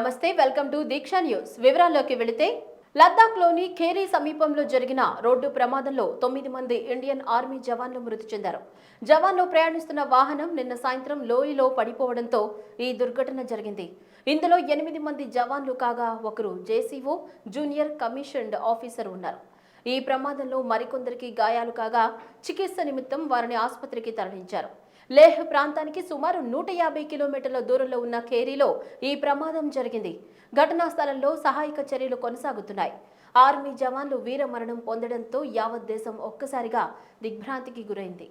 నమస్తే welcome to Deeksha news. వివరాల్లోకి వెళితే లద్దాఖ్లోని ఖేరీ సమీపంలో జరిగిన రోడ్డు ప్రమాదంలో తొమ్మిది మంది ఇండియన్ ఆర్మీ జవాన్లు మృతి చెందారు. జవాన్లు ప్రయాణిస్తున్న వాహనం నిన్న సాయంత్రం లోయలో పడిపోవడంతో ఈ దుర్ఘటన జరిగింది. ఇందులో ఎనిమిది మంది జవాన్లు కాగా ఒకరు జేసీఓ జూనియర్ కమిషన్డ్ ఆఫీసర్ ఉన్నారు. ఈ ప్రమాదంలో మరికొందరికి గాయాలు కాగా చికిత్స నిమిత్తం వారిని ఆసుపత్రికి తరలించారు. లేహ్ ప్రాంతానికి సుమారు నూట యాభై కిలోమీటర్ల దూరంలో ఉన్న ఖేరీలో ఈ ప్రమాదం జరిగింది. ఘటనా స్థలంలో సహాయక చర్యలు కొనసాగుతున్నాయి. ఆర్మీ జవాన్లు వీరమరణం పొందడంతో యావత్ దేశం ఒక్కసారిగా దిగ్భ్రాంతికి గురైంది.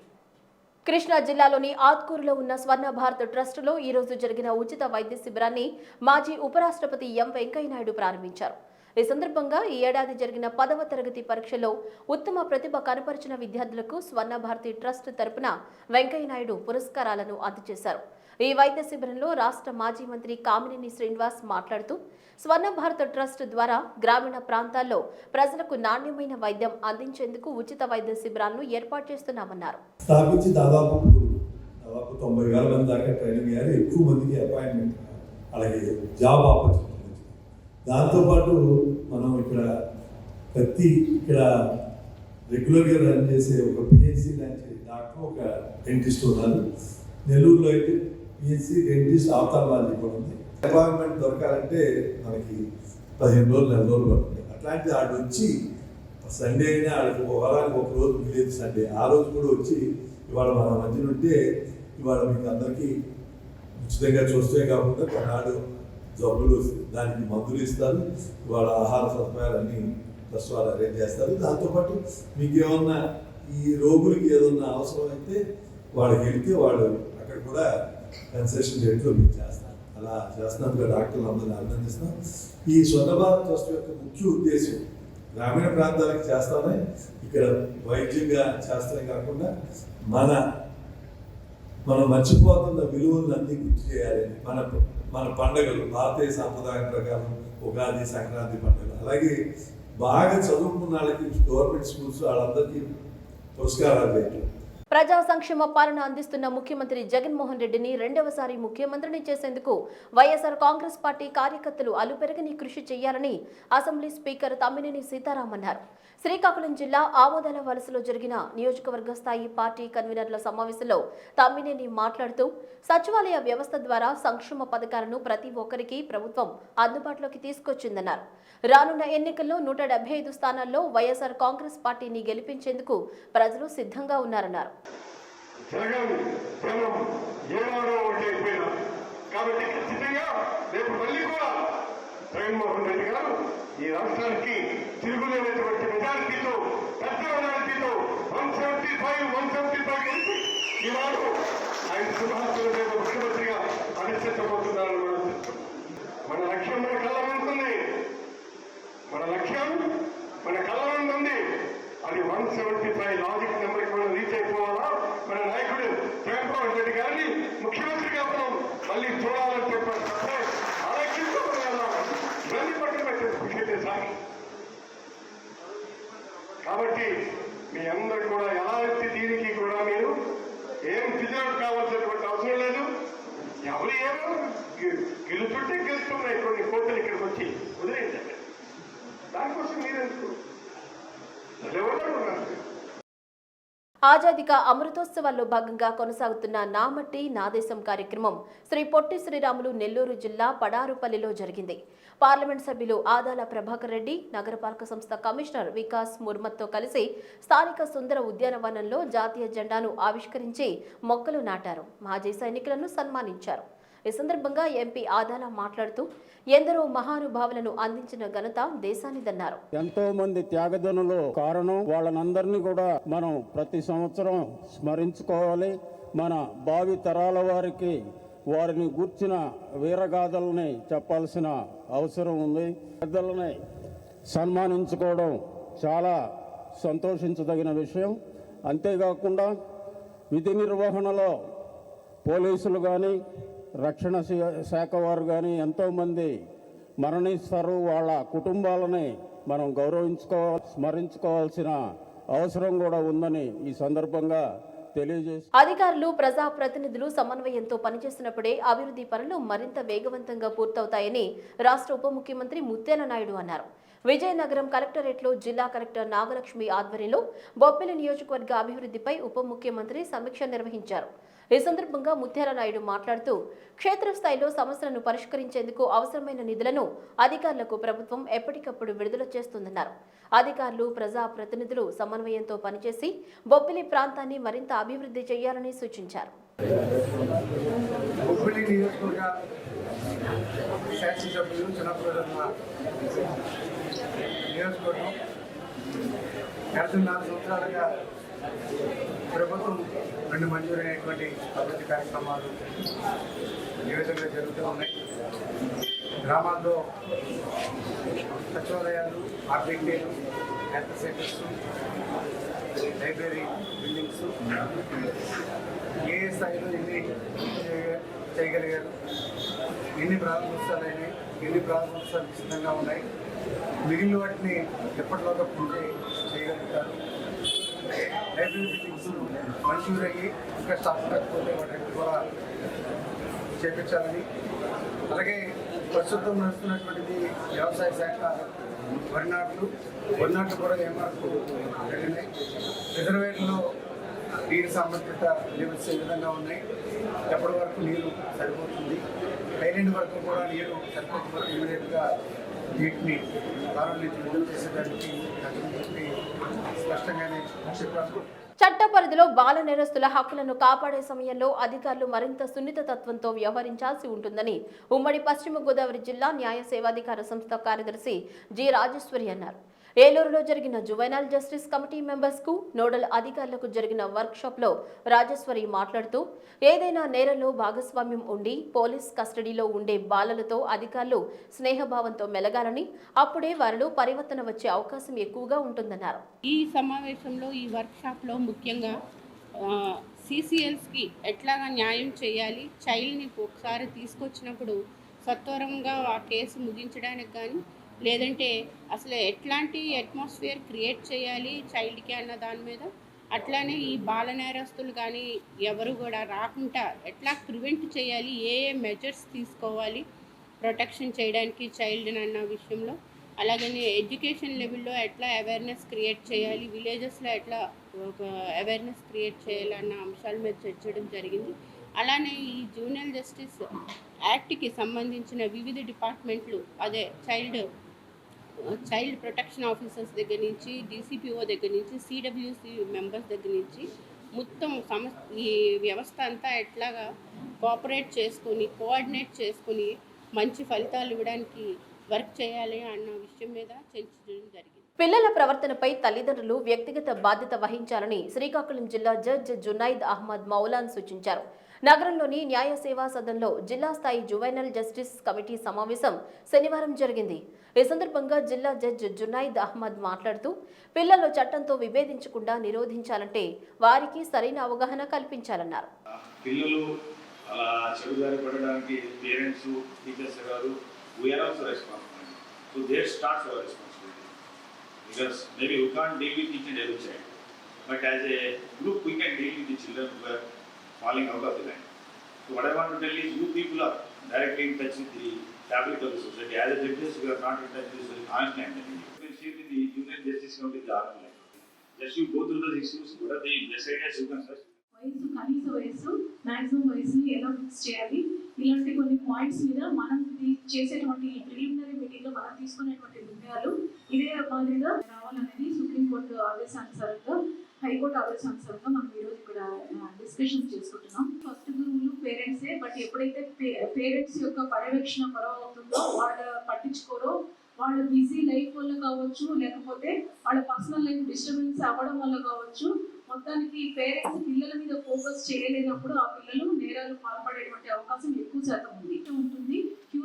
కృష్ణా జిల్లాలోని ఆత్కూరులో ఉన్న స్వర్ణ భారత్ ట్రస్టులో ఈరోజు జరిగిన ఉచిత వైద్య శిబిరాన్ని మాజీ ఉపరాష్ట్రపతి ఎం వెంకయ్యనాయుడు ప్రారంభించారు. ఈ సందర్భంగా ఈ ఏడాది జరిగిన పదవ తరగతి పరీక్షలో ఉత్తమ ప్రతిభ కనపరిచిన విద్యార్థులకు స్వర్ణ భారతి ట్రస్ట్ తరపున వెంకయ్యనాయుడు పురస్కారాలను అందజేశారు. ఈ వైద్య శిబిరంలో రాష్ట్ర మాజీ మంత్రి కామినేని శ్రీనివాస్ మాట్లాడుతూ స్వర్ణ భారత ట్రస్ట్ ద్వారా గ్రామీణ ప్రాంతాల్లో ప్రజలకు నాణ్యమైన వైద్యం అందించేందుకు ఉచిత వైద్య శిబిరాలను ఏర్పాటు చేస్తున్నామన్నారు. స్థాపించి దాదాపు దాదాపు తొంభై వేల మంది దాకా ట్రైనింగ్ అయ్యారు ఎక్కువ మందికి అపాయింట్మెంట్. అలాగే జాబ్ ఆపర్చునిటీ దాంతోపాటు మనం ఇక్కడ ప్రతి ఇక్కడ రెగ్యులర్గా రన్ చేసే ఒక పిహెచ్సి లాంటి డాక్టర్ ఒక డెంటిస్ట్ ఉన్నారు. నెల్లూరులో అయితే పిహెచ్సి డెంటిస్ట్ ఆఫ్థాలజీ కూడా ఉంది. అపాయింట్మెంట్ దొరకాలంటే మనకి పదిహేను రోజులు నెల రోజులు పడుతుంది. అట్లాంటిది ఆడు వచ్చి సండే అయినా ఆడికి ఒక వారానికి ఒక రోజు మిగిలేదు సండే ఆ రోజు కూడా వచ్చి ఇవాళ మన మధ్యన ఉంటే ఇవాళ మీకు అందరికీ ఉచితంగా చూస్తే కాకుండా కొన్నాడు జబ్బులు దానికి మందులు ఇస్తారు వాళ్ళ ఆహార సదుపాయాలన్నీ ట్రస్ట్ వాళ్ళు అరేంజ్ చేస్తారు. దాంతోపాటు మీకు ఏమన్నా ఈ రోగులకి ఏదన్నా అవసరం అయితే వాళ్ళకి వెళ్తే వాళ్ళు అక్కడ కూడా కన్సెషన్ రేట్లో మీకు చేస్తారు. అలా చేస్తున్నందుకు డాక్టర్లు అందరినీ అభినందిస్తున్నాం. ఈ స్వర్ణ భారత్ ట్రస్ట్ యొక్క ముఖ్య ఉద్దేశం గ్రామీణ ప్రాంతాలకు చేస్తామే ఇక్కడ వైద్యంగా చేస్తామే కాకుండా మన మనం మర్చిపోతున్న విలువలను అన్ని గుర్తు చేయాలి మన మన పండుగలు భారతీయ సాంప్రదాయం ప్రకారం ఉగాది సంక్రాంతి పండుగ అలాగే బాగా చదువుకున్న వాళ్ళకి గవర్నమెంట్ స్కూల్స్ వాళ్ళందరికీ పురస్కారాలు పెట్టారు. ప్రజా సంక్షేమ పాలన అందిస్తున్న ముఖ్యమంత్రి జగన్మోహన్ రెడ్డిని రెండవసారి ముఖ్యమంత్రిని చేసేందుకు వైఎస్ఆర్ కాంగ్రెస్ పార్టీ కార్యకర్తలు అలుపెరగని కృషి చేయాలని అసెంబ్లీ స్పీకర్ తమ్మినేని సీతారాం అన్నారు. శ్రీకాకుళం జిల్లా ఆమోదాల వలసలో జరిగిన నియోజకవర్గ స్థాయి పార్టీ కన్వీనర్ల సమావేశంలో తమ్మినేని మాట్లాడుతూ సచివాలయ వ్యవస్థ ద్వారా సంక్షేమ పథకాలను ప్రతి ఒక్కరికి ప్రభుత్వం అందుబాటులోకి తీసుకొచ్చిందన్నారు. రానున్న ఎన్నికల్లో నూట డెబ్బై ఐదు స్థానాల్లో వైఎస్ఆర్ కాంగ్రెస్ పార్టీని గెలిపించేందుకు ప్రజలు సిద్ధంగా ఉన్నారన్నారు. ఈ రాష్ట్రానికి తిరుగులేనటువంటి మెజార్టీతో పెద్ద మెజార్టీతో one seventy five one seventy five గెలిచి ఈనాడు ఆయన సుభాష్ మీద ముఖ్యమంత్రిగా అధిష్టించబోతున్నారని మనం మన లక్ష్యం మన కళ్ళ ఉంటుంది మన లక్ష్యం మన కళ్ళ ఉంటుంది అది వన్ సెవెంటీ ఫైవ్ లాజిక్ నెంబర్కి మనం రీచ్ అయిపోవాలా మన నాయకుడు జగన్మోహన్ రెడ్డి గారిని ముఖ్యమంత్రిగా మనం మళ్ళీ చూడాలని చెప్పారు తప్పే ఆలోచించడం ఇవన్నీ పట్టుకు పెట్టేది కృషి సాగి కాబట్టి మీ అందరు కూడా ఎలాంటి దీనికి కూడా మీరు ఏం ఫిజర్ కావాల్సినటువంటి అవసరం లేదు. ఎవరు ఏమో గె- గెలుచుంటే కొన్ని కోట్లు ఇక్కడికి వచ్చి. వదిలేయండి. దానికోసం మీరెందుకు? ఎవరు ఆజాదిక అమృతోత్సవాల్లో భాగంగా కొనసాగుతున్న నా మట్టి నా దేశం కార్యక్రమం శ్రీ పొట్టి శ్రీరాములు నెల్లూరు జిల్లా పడారుపల్లిలో జరిగింది. పార్లమెంట్ సభ్యులు ఆదాల ప్రభాకర్ రెడ్డి నగరపాలక సంస్థ కమిషనర్ వికాస్ ముర్మత్తో కలిసి స్థానిక సుందర ఉద్యానవనంలో జాతీయ జెండాను ఆవిష్కరించి మొక్కలు నాటారు. మాజీ సైనికులను సన్మానించారు. ఈ సందర్భంగా ఎంపీ ఆదాల మాట్లాడుతూ ఎందరో మహానుభావులను అందించిన ఘనత దేశానిదన్నారు. ఎంతో మంది త్యాగదనులు కారణం వాళ్ళనందరినీ కూడా మనం ప్రతి సంవత్సరం స్మరించుకోవాలి. మన భావి తరాల వారికి వారిని గుర్చిన వీరగాథల్ని చెప్పాల్సిన అవసరం ఉంది. పెద్దలని సన్మానించుకోవడం చాలా సంతోషించదగిన విషయం. అంతేకాకుండా విధి నిర్వహణలో పోలీసులు కానీ రక్షణ శా- శాఖ వారు కానీ ఎంతోమంది మరణిస్తారు. వాళ్ళ కుటుంబాలని మనం గౌరవించుకోవాలి స్మరించుకోవాల్సిన అవసరం కూడా ఉందని ఈ సందర్భంగా అధికారులు ప్రజా ప్రతినిధులు సమన్వయంతో పనిచేస్తున్నప్పుడే అభివృద్ధి పనులు మరింత వేగవంతంగా పూర్తవుతాయని రాష్ట్ర ఉప ముఖ్యమంత్రి ముత్యాల నాయుడు అన్నారు. విజయనగరం కలెక్టరేట్లో జిల్లా కలెక్టర్ నాగలక్ష్మి ఆధ్వర్యంలో బొబ్బిలి నియోజకవర్గ అభివృద్ధిపై ఉప ముఖ్యమంత్రి సమీక్ష నిర్వహించారు. ఈ సందర్భంగా ముత్యాల నాయుడు మాట్లాడుతూ క్షేత్రస్థాయిలో సమస్యలను పరిష్కరించేందుకు అవసరమైన నిధులను అధికారులకు ప్రభుత్వం ఎప్పటికప్పుడు విడుదల చేస్తుందన్నారు. అధికారులు ప్రజా ప్రతినిధులు సమన్వయంతో పనిచేసి బొప్పిలి ప్రాంతాన్ని మరింత అభివృద్ధి చేయాలని సూచించారు. నియోజకవర్గం. గత నాలుగు సంవత్సరాలుగా రెండు మంజూరైనటువంటి అభివృద్ధి కార్యక్రమాలు ఏ విధంగా జరుగుతూ ఉన్నాయి. గ్రామాల్లో సచివాలయాలు ఆర్బికేలు హెల్త్ సెంటర్స్ లైబ్రరీ బిల్డింగ్స్ ఏ స్థాయిలో ఎన్ని చేయగలిగారు? ఎన్ని ప్రారంభోత్సవాలు ఎన్ని ప్రారంభోత్సవాలు సిద్ధంగా ఉన్నాయి? మిగిలిన వాటిని ఎప్పటిలోగా పూర్తి లైబ్రరీ బిల్డింగ్స్ మంజూరు అయ్యి ఇంకా స్టాఫ్ కట్టుకుంటే వాటిని కూడా చేపించాలని. అలాగే ప్రస్తుతం నడుస్తున్నటువంటిది వ్యవసాయ శాఖ వరి నాట్లు వరి నాట్లు కూడా ఏమార్పు జరిగినాయి రిజర్వేట్లో నీరు సంబంధిత లెవెల్స్ ఏ విధంగా ఉన్నాయి? ఎప్పటి వరకు నీరు సరిపోతుంది? పైరెండు వరకు కూడా నీరు సరిపోతుంది. ఇమీడియట్గా వీటిని నుంచి విడుదల చేసేదానికి చెప్పి స్పష్టంగానే చెప్పారు. చట్ట పరిధిలో బాల నేరస్తుల హక్కులను కాపాడే సమయంలో అధికారులు మరింత సున్నిత తత్వంతో వ్యవహరించాల్సి ఉంటుందని ఉమ్మడి పశ్చిమ గోదావరి జిల్లా న్యాయ సేవాధికార సంస్థ కార్యదర్శి జి రాజేశ్వరి అన్నారు. ఏలూరులో జరిగిన జువైనల్ జస్టిస్ కమిటీ మెంబర్స్కు నోడల్ అధికారులకు జరిగిన వర్క్ షాప్లో రాజేశ్వరి మాట్లాడుతూ ఏదైనా నేరంలో భాగస్వామ్యం ఉండి పోలీస్ కస్టడీలో ఉండే బాలలతో అధికారులు స్నేహభావంతో మెలగాలని అప్పుడే వారిలో పరివర్తన వచ్చే అవకాశం ఎక్కువగా ఉంటుందన్నారు. ఈ సమావేశంలో ఈ వర్క్షాప్లో ముఖ్యంగా సిసిఎల్స్కి ఎట్లాగా న్యాయం చేయాలి చైల్డ్ని ఒకసారి తీసుకొచ్చినప్పుడు సత్వరంగా ఆ కేసు ముగించడానికి కానీ లేదంటే అసలు ఎట్లాంటి అట్మాస్ఫియర్ క్రియేట్ చేయాలి చైల్డ్కి అన్న దాని మీద? అట్లానే ఈ బాల నేరస్తులు కానీ ఎవరు కూడా రాకుండా ఎట్లా ప్రివెంట్ చేయాలి? ఏ ఏ మెజర్స్ తీసుకోవాలి? ప్రొటెక్షన్ చేయడానికి చైల్డ్ అన్న విషయంలో? అలాగని ఎడ్యుకేషన్ లెవెల్లో ఎట్లా అవేర్నెస్ క్రియేట్ చేయాలి? విలేజెస్లో ఎట్లా ఒక అవేర్నెస్ క్రియేట్ చేయాలన్న అంశాల మీద చర్చడం జరిగింది. అలానే ఈ జూనియర్ జస్టిస్ యాక్ట్కి సంబంధించిన వివిధ డిపార్ట్మెంట్లు అదే చైల్డ్ చైల్డ్ ప్రొటెక్షన్ ఆఫీసర్స్ దగ్గర నుంచి డీసీపీఓ దగ్గర నుంచి సిడబ్ల్యూసి మెంబర్స్ దగ్గర నుంచి మొత్తం సమ ఈ వ్యవస్థ అంతా ఎట్లాగా కోఆపరేట్ చేసుకొని కోఆర్డినేట్ చేసుకొని మంచి ఫలితాలు ఇవ్వడానికి వర్క్ చేయాలి అన్న విషయం మీద చర్చించడం జరిగింది. పిల్లల ప్రవర్తనపై తల్లిదండ్రులు వ్యక్తిగత బాధ్యత వహించాలని శ్రీకాకుళం జిల్లా జడ్జ్ జునైద్ అహ్మద్ మౌలాన్ సూచించారు. నగరంలోని న్యాయ సేవా సదన్లో జిల్లా స్థాయి జువైనల్ జస్టిస్ కమిటీ సమావేశం శనివారం జరిగింది. ఈ సందర్భంగా జిల్లా జడ్జ్ జునైద్ అహ్మద్ మాట్లాడుతూ పిల్లలు చట్టంతో విభేదించకుండా నిరోధించాలంటే వారికి సరైన అవగాహన కల్పించాలన్నారు. పిల్లలు అలా చెడుదారి పడడానికి పేరెంట్స్ టీచర్స్ గారు we're also responsibility so there starts our responsibility because maybe you can deal with each and every child but as a group we can deal with the children who are falling out of the line so what I want to tell is you people are directly in touch with the fabric of the society as judges you not in touch with the honestly I'm you. Can see with the Union Justice Committee, the article. Just you go through those issues, what are the best ideas you can search. వయసు కనీస వయసు maximum వయసుని ఎలా fix చేయాలి ఇలాంటి కొన్ని points మీద మనం చేసేటువంటి ప్రిలిమినరీ మీటింగ్లో మనం తీసుకునేటువంటి నిర్ణయాలు ఇదే మాదిరిగా రావాలనేది సుప్రీంకోర్టు ఆదేశానుసారంగా హైకోర్టు ఆదేశానుసారంగా మనం ఈరోజు ఇక్కడ డిస్కషన్స్ చేసుకుంటున్నాం. ఫస్ట్ గురువులు పేరెంట్సే బట్ ఎప్పుడైతే పేరెంట్స్ యొక్క పర్యవేక్షణ కొరవ అవుతుందో వాళ్ళ పట్టించుకోరో వాళ్ళ బిజీ లైఫ్ వల్ల కావచ్చు లేకపోతే వాళ్ళ పర్సనల్ లైఫ్ డిస్టర్బెన్స్ అవ్వడం వల్ల కావచ్చు మొత్తానికి పేరెంట్స్ పిల్లల మీద ఫోకస్ చేయలేనప్పుడు ఆ పిల్లలు నేరాలు పాల్పడేటువంటి అవకాశం ఎక్కువ శాతం ఉంది. ఉంటుంది.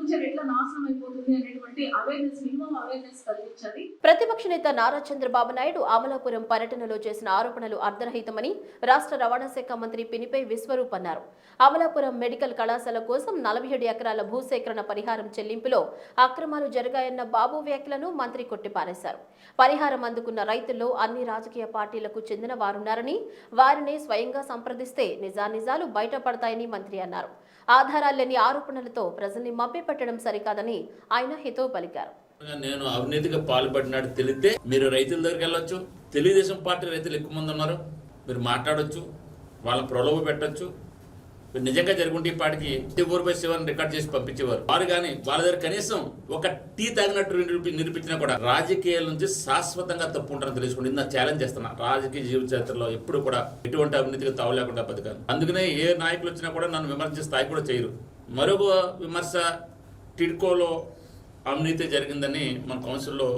ఫ్యూచర్ ఎట్లా నాశనం అయిపోతుంది అనేటువంటి అవేర్నెస్ మినిమం అవేర్నెస్ కలిగించాలి. ప్రతిపక్ష నేత నారా చంద్రబాబు నాయుడు అమలాపురం పర్యటనలో చేసిన ఆరోపణలు అర్ధరహితమని రాష్ట్ర రవాణా శాఖ మంత్రి పినిపై విశ్వరూప్ అన్నారు. అమలాపురం మెడికల్ కళాశాల కోసం నలభై ఏడు ఎకరాల భూసేకరణ పరిహారం చెల్లింపులో అక్రమాలు జరిగాయన్న బాబు వ్యాఖ్యలను మంత్రి కొట్టిపారేశారు. పరిహారం అందుకున్న రైతుల్లో అన్ని రాజకీయ పార్టీలకు చెందిన వారున్నారని వారిని స్వయంగా సంప్రదిస్తే నిజానిజాలు బయటపడతాయని మంత్రి అన్నారు. ఆధారాలు లేని ఆరోపణలతో ప్రజల్ని మభ్యపెట్టడం సరికాదని ఆయన హితవు పలికారు. నేను అవినీతిగా పాల్పడినట్టు తెలిస్తే మీరు రైతుల దగ్గరికి వెళ్ళొచ్చు తెలుగుదేశం పార్టీ రైతులు ఎక్కువ మంది ఉన్నారు మీరు మాట్లాడొచ్చు వాళ్ళని ప్రలోభ పెట్టొచ్చు నిజంగా జరుగుంటే ఈ పాటికి ఊరు బై సెవెన్ రికార్డ్ చేసి పంపించేవారు. వారు కానీ వాళ్ళ దగ్గర కనీసం ఒక టీ తాగినట్టు నిరూపించినా కూడా రాజకీయాల నుంచి శాశ్వతంగా తప్పు ఉంటారని తెలుసుకోండి. నా ఛాలెంజ్ చేస్తున్నా. రాజకీయ జీవిత చరిత్రలో ఎప్పుడు కూడా ఎటువంటి అవినీతికి తావు లేకుండా బతకాలి. అందుకనే ఏ నాయకులు వచ్చినా కూడా నన్ను విమర్శించే స్థాయి కూడా చేయరు. మరొక విమర్శ టిడ్కోలో అవినీతి జరిగిందని మన కౌన్సిల్లో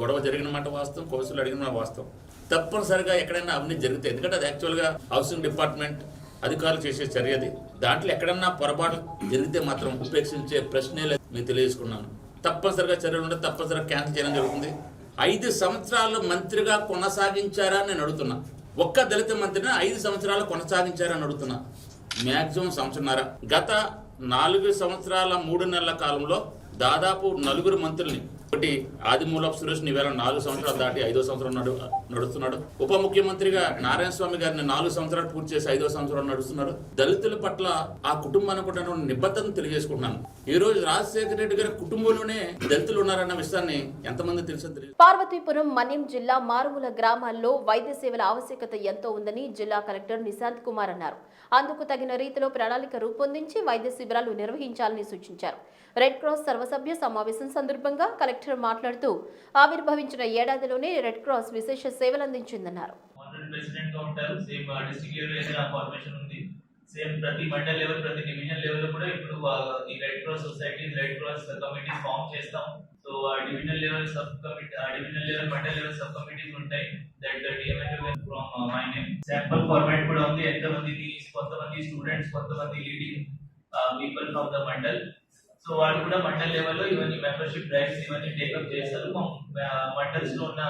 గొడవ జరిగిన మాట వాస్తవం కౌన్సిల్ అడిగిన మాట వాస్తవం. తప్పనిసరిగా ఎక్కడైనా అవినీతి జరుగుతాయి. ఎందుకంటే అది యాక్చువల్గా హౌసింగ్ డిపార్ట్మెంట్ అధికారులు చేసే చర్య అది. దాంట్లో ఎక్కడన్నా పొరపాటు జరిగితే మాత్రం ఉపేక్షించే ప్రశ్నే లేదు మీకు తెలియజేసుకున్నాను. తప్పనిసరిగా చర్యలు ఉంటే తప్పనిసరిగా క్యాన్సిల్ చేయడం జరుగుతుంది. ఐదు సంవత్సరాలు మంత్రిగా కొనసాగించారా అని నేను అడుగుతున్నా. ఒక్క దళిత మంత్రిని ఐదు సంవత్సరాలు కొనసాగించారా అని అడుగుతున్నా. మ్యాక్సిమం సంవత్సరన్నర. గత నాలుగు సంవత్సరాల మూడు నెలల కాలంలో దాదాపు నలుగురు మంత్రుల్ని ఒకటి ఆదిమూలపు సురేష్ ఈవేళ నాలుగు సంవత్సరాలు దాటి ఐదో సంవత్సరం నడు నడుస్తున్నాడు. ఉప ముఖ్యమంత్రిగా నారాయణ స్వామి గారిని నాలుగు సంవత్సరాలు పూర్తి చేసి ఐదో సంవత్సరం నడుస్తున్నాడు. దళితుల పట్ల ఆ కుటుంబానికి ఉన్నటువంటి నిబద్ధతను తెలియజేసుకుంటున్నాను. ఈ రోజు రాజశేఖర రెడ్డి గారి కుటుంబంలోనే దళితులు ఉన్నారన్న విషయాన్ని ఎంతమంది తెలిసింది పార్వతీపురం మన్యం జిల్లా మారుమూల గ్రామాల్లో వైద్య సేవల ఆవశ్యకత ఎంతో ఉందని జిల్లా కలెక్టర్ నిశాంత్ కుమార్ అన్నారు. అందుకు తగిన రీతిలో ప్రణాళిక రూపొందించి వైద్య శిబిరాలు నిర్వహించాలని సూచించారు. రెడ్ క్రాస్ సర్వసభ్య సమావేశం సందర్భంగా కలెక్టర్ మాట్లాడుతూ ఆవిర్భవించిన ఏడాదిలోనే రెడ్ క్రాస్ విశేష సేవలు అందించిందన్నారు సేమ్ ప్రతి మండల్ లెవెల్ ప్రతి డివిజన్ లెవెల్ కూడా ఇప్పుడు ఈ red cross society red cross committees form చేస్తాం. సో ఆ లెవెల్ సబ్ కమిటీ ఆ level mandal level sub committees ఉంటాయి that DML from my name sample format కూడా ఉంది. ఎంతమంది కొంతమంది స్టూడెంట్స్ కొంతమంది leading people from the mandal so వాళ్ళు కూడా మండల్ లెవెల్లో ఇవన్నీ మెంబర్షిప్ డ్రైవ్స్ ఇవన్నీ టేకప్ చేస్తారు. మండల్స్లో ఉన్న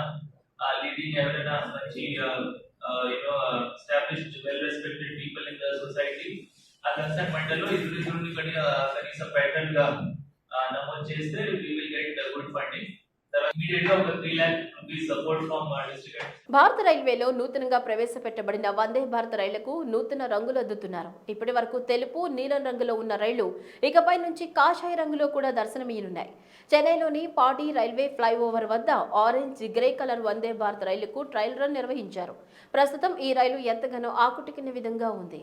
లీడింగ్ ఎవరైనా మంచి you know established well respected people in the society ఆ మండల్లో ఇద్దరు ఇద్దరు కనీసం ప్యాటర్న్గా uh, నమోదు చేస్తే గుడ్ ఫండింగ్ భారత రైల్వేలో నూతనంగా ప్రవేశపెట్టబడిన వందే భారత రైళ్ళకు నూతన రంగులు అద్దుతున్నారు. ఇప్పటి వరకు తెలుపు నీలం రంగులో ఉన్న రైళ్ళు ఇకపై నుంచి కాషాయ రంగులో కూడా దర్శనమియనున్నాయి చెన్నైలోని పాటి రైల్వే ఫ్లైఓవర్ వద్ద orange grey colour Vande Bharat రైలుకు ట్రయల్ రన్ నిర్వహించారు. ప్రస్తుతం ఈ రైలు ఎంతగానో ఆకట్టుకునే విధంగా ఉంది.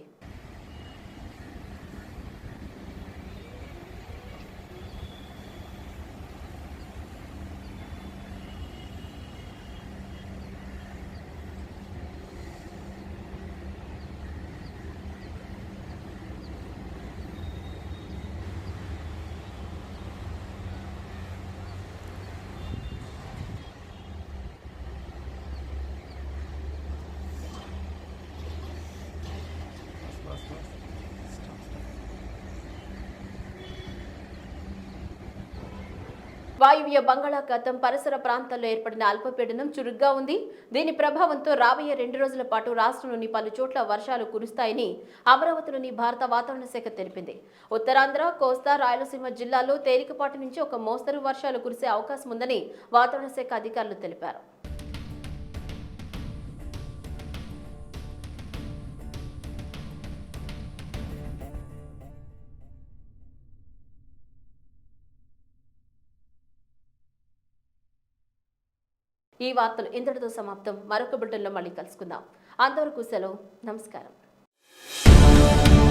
వాయువ్య బంగాళాఖాతం పరిసర ప్రాంతాల్లో ఏర్పడిన అల్పపీడనం చురుగ్గా ఉంది. దీని ప్రభావంతో రాబోయే రెండు రోజుల పాటు రాష్ట్రంలోని పలు చోట్ల వర్షాలు కురుస్తాయని అమరావతిలోని భారత వాతావరణ శాఖ తెలిపింది. ఉత్తరాంధ్ర కోస్తా రాయలసీమ జిల్లాల్లో తేలికపాటి నుంచి ఒక మోస్తరు వర్షాలు కురిసే అవకాశం ఉందని వాతావరణ శాఖ అధికారులు తెలిపారు. ఈ వార్తలు ఇంతటితో సమాప్తం. మరొక బిడ్డల్లో మళ్ళీ కలుసుకుందాం. అంతవరకు సెలవు. నమస్కారం.